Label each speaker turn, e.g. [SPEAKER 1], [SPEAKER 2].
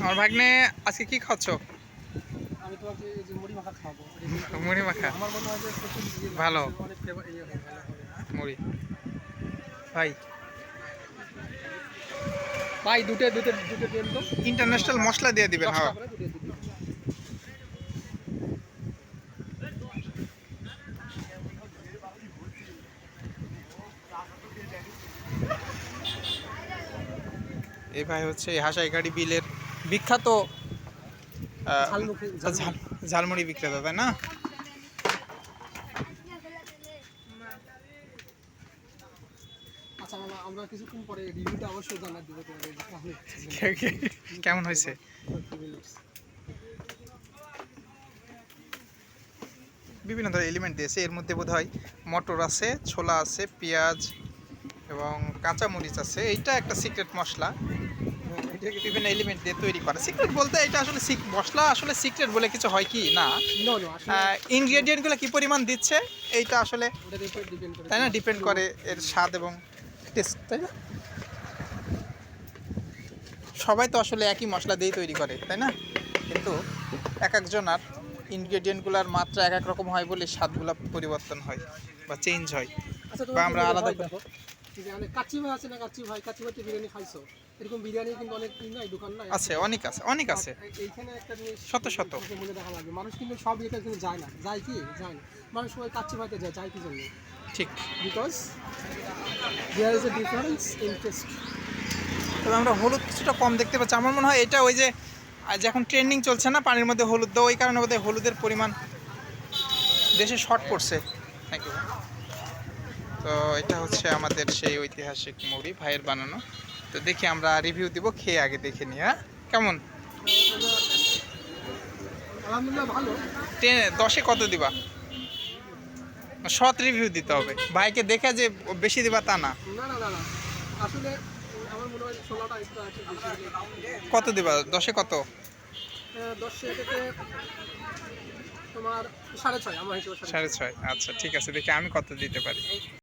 [SPEAKER 1] আমার ভাগ্নে আজকে কি খাচ্ছ?
[SPEAKER 2] আমি তোমাকে এই যে মুড়ি মাখা খাওয়াবো।
[SPEAKER 1] মুড়ি মাখা।
[SPEAKER 2] আমার মনে হয় যে
[SPEAKER 1] ভালো।
[SPEAKER 2] ইয়ে
[SPEAKER 1] মুড়ি। ভাই।
[SPEAKER 2] ভাই দুটো দুটো দুটো দেন তো
[SPEAKER 1] ইন্টারন্যাশনাল মশলা দিয়ে দিবেন হ্যাঁ। এই ভাই হচ্ছে এই হাসাইগাড়ি বিলের বিখ্যাত ঝালমুড়ি বিক্রেতা তাই না?
[SPEAKER 2] আচ্ছা আমরা কিছুক্ষণ পরে রিভিউটা অবশ্যই জানা দিব কেমন
[SPEAKER 1] হয়েছে। বিভিন্ন ধরনের এলিমেন্ট দিয়েছে। এর মধ্যে বোধ হয় মটর আছে ছোলা আছে পেঁয়াজ এবং কাঁচামরিচ আছে। এইটা একটা সিক্রেট মশলা। এটাকে বিভিন্ন এলিমেন্ট দিয়ে তৈরি করে। সিক্রেট বলতে এটা আসলে সিক- মশলা আসলে সিক্রেট বলে কিছু হয় কি? না। ইনগ্রেডিয়েন্টগুলো কি পরিমাণ দিচ্ছে? এইটা আসলে তাই না? ডিপেন্ড করে এর স্বাদ এবং টেস্ট তাই না? সবাই তো আসলে একই মশলা দিয়েই তৈরি করে তাই না? কিন্তু এক একজনার ইনগ্রেডিয়েন্টগুলোর মাত্রা এক এক রকম হয় বলে স্বাদগুলো পরিবর্তন হয় বা চেঞ্জ হয়।
[SPEAKER 2] আচ্ছা
[SPEAKER 1] বা আমরা আলাদা
[SPEAKER 2] কাচ্চি ভাই আছে না কাচ্চি ভাই? কাচ্চি ভাই বিরিয়ানি খাইছো। এরকম বিরিয়ানি কিন্তু অনেক নাই দোকান নাই।
[SPEAKER 1] আছে অনেক আছে অনেক আছে।
[SPEAKER 2] এইখানে একটা জিনিস
[SPEAKER 1] শত শত।
[SPEAKER 2] চোখে মনে দেখা লাগবে মানুষ কিন্তু সব কিন্তু যায় না। যায় কি? যায় না। মানুষ সবাই কাচ্চি ভাইতে যায় যায় কি জন্য?
[SPEAKER 1] ঠিক।
[SPEAKER 2] Because there is a difference in taste
[SPEAKER 1] তবে আমরা হলুদ কিছুটা কম দেখতে পাচ্ছি। আমার মনে হয় এটা ওই যে আহ, যে এখন ট্রেন্ডিং চলছে না পানির মধ্যে হলুদ দেওয়া ওই কারণে বোধহয় হলুদের পরিমাণ দেশে শর্ট পড়ছে। তো এটা হচ্ছে আমাদের সেই ঐতিহাসিক মুড়ি ভাইয়ের বানানো। তো দেখি আমরা রিভিউ দিব খেয়ে আগে দেখে নিই হ্যাঁ? কেমন? দশে কত দিবা? সৎ রিভিউ দিতে হবে। ভাইকে দেখে যে বেশি দিবা তা না।
[SPEAKER 2] না না না না।
[SPEAKER 1] কত দিবা? দশে কত। সাড়ে ছয়। আচ্ছা ঠিক আছে দেখি আমি কত দিতে পারি।